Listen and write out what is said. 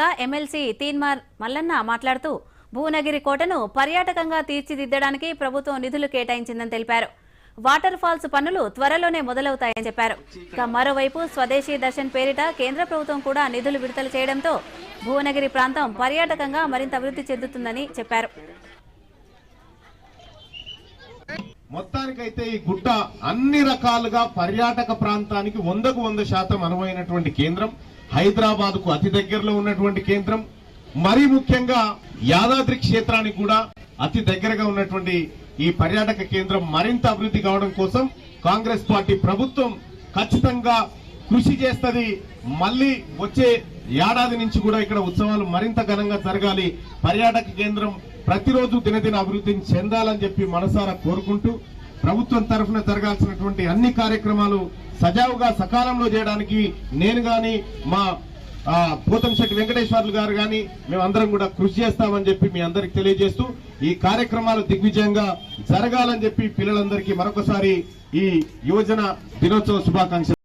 సందర్భంగా ఎమ్మెల్సీ తీన్మార్ మల్లన్న మాట్లాడుతూ భువనగిరి కోటను పర్యాటకంగా తీర్చిదిద్దడానికి ప్రభుత్వం నిధులు కేటాయించిందని తెలిపారు. వాటర్ ఫాల్స్ పనులు త్వరలోనే మొదలవుతాయని చెప్పారు. ఇక మరోవైపు స్వదేశీ దర్శన్ పేరిట కేంద్ర ప్రభుత్వం కూడా నిధులు విడుదల చేయడంతో భువనగిరి ప్రాంతం పర్యాటకంగా మరింత అభివృద్ధి చెందుతుందని చెప్పారు. మొత్తానికైతే ఈ గుట్ట అన్ని రకాలుగా పర్యాటక ప్రాంతానికి వందకు వంద శాతం అనువైనటువంటి కేంద్రం. హైదరాబాద్కు అతి దగ్గరలో ఉన్నటువంటి కేంద్రం. మరీ ముఖ్యంగా యాదాద్రి క్షేత్రానికి కూడా అతి దగ్గరగా ఉన్నటువంటి ఈ పర్యాటక కేంద్రం మరింత అభివృద్ధి కావడం కోసం కాంగ్రెస్ పార్టీ ప్రభుత్వం ఖచ్చితంగా కృషి చేస్తుంది. మళ్ళీ వచ్చే ఏడాది నుంచి కూడా ఇక్కడ ఉత్సవాలు మరింత ఘనంగా జరగాలి. పర్యాటక కేంద్రం ప్రతిరోజు దినదిన అభివృద్ధిని చెందాలని చెప్పి మనసారా కోరుకుంటూ ప్రభుత్వం తరఫున జరగాల్సినటువంటి అన్ని కార్యక్రమాలు సజావుగా సకాలంలో చేయడానికి నేను కానీ మా ఆ, పోతంశెట్టి వెంకటేశ్వర్లు గారు కానీ మేమందరం కూడా కృషి చేస్తామని చెప్పి మీ అందరికి తెలియజేస్తూ ఈ కార్యక్రమాలు దిగ్విజయంగా జరగాలని చెప్పి పిల్లలందరికీ మరొకసారి ఈ యువజన దినోత్సవ శుభాకాంక్షలు.